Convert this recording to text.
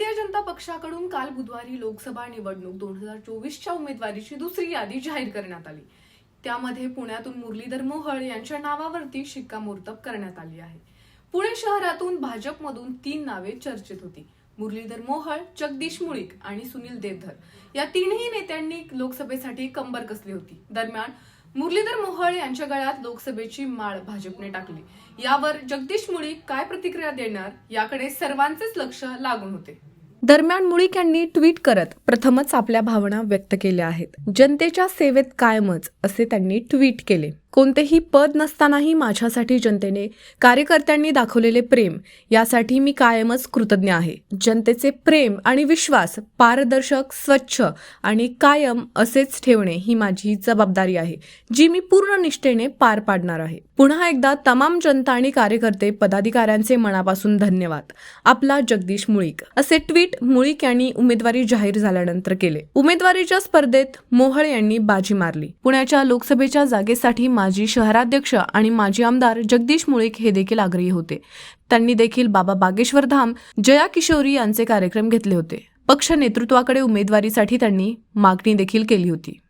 भारतीय जनता पक्षाकडून काल बुधवारी लोकसभा निवडणूक दोन हजार चोवीसच्या उमेदवारीची दुसरी यादी जाहीर करण्यात आली. त्यामध्ये पुण्यातून मुरलीधर मोहळ यांच्या नावावरती शिक्कामोर्तब करण्यात आली आहे. पुणे शहरातून भाजपमधून तीन नावे चर्चेत होती. मुरलीधर मोहळ जगदीश मुळीक आणि सुनील देवधर या तीनही नेत्यांनी लोकसभेसाठी कंबर कसली होती. दरम्यान मुरलीधर मोहळ यांच्या गळ्यात लोकसभेची माळ भाजपने टाकली. यावर जगदीश मुळीक काय प्रतिक्रिया देणार याकडे सर्वांचेच लक्ष लागून होते. दरम्यान मुळीक यांनी ट्विट करत प्रथमच आपल्या भावना व्यक्त केल्या आहेत. जनतेच्या सेवेत कायमच असे त्यांनी ट्विट केले. कोणतेही पद नसतानाही माझ्यासाठी जनतेने कार्यकर्त्यांनी दाखवलेले प्रेम यासाठी मी कायमच कृतज्ञ आहे. जनतेचे प्रेम आणि विश्वास पारदर्शक स्वच्छ आणि कायम असेच ठेवणे ही माझी जबाबदारी आहे जी मी पूर्ण निष्ठेने पार पाडणार आहे. पुन्हा एकदा तमाम जनता आणि कार्यकर्ते पदाधिकाऱ्यांचे मनापासून धन्यवाद. आपला जगदीश मुळीक. असे ट्विट मुळीक यांनी उमेदवारी जाहीर झाल्यानंतर केले. उमेदवारीच्या स्पर्धेत मोहळ यांनी बाजी मारली. पुण्याच्या लोकसभेच्या जागेसाठी माजी शहराध्यक्ष आणि माजी आमदार जगदीश मुळीक हे देखील आग्रही होते. त्यांनी देखील बाबा बागेश्वर धाम जया किशोरी यांचे कार्यक्रम घेतले होते. पक्ष नेतृत्वाकडे उमेदवारीसाठी त्यांनी मागणी देखील केली होती.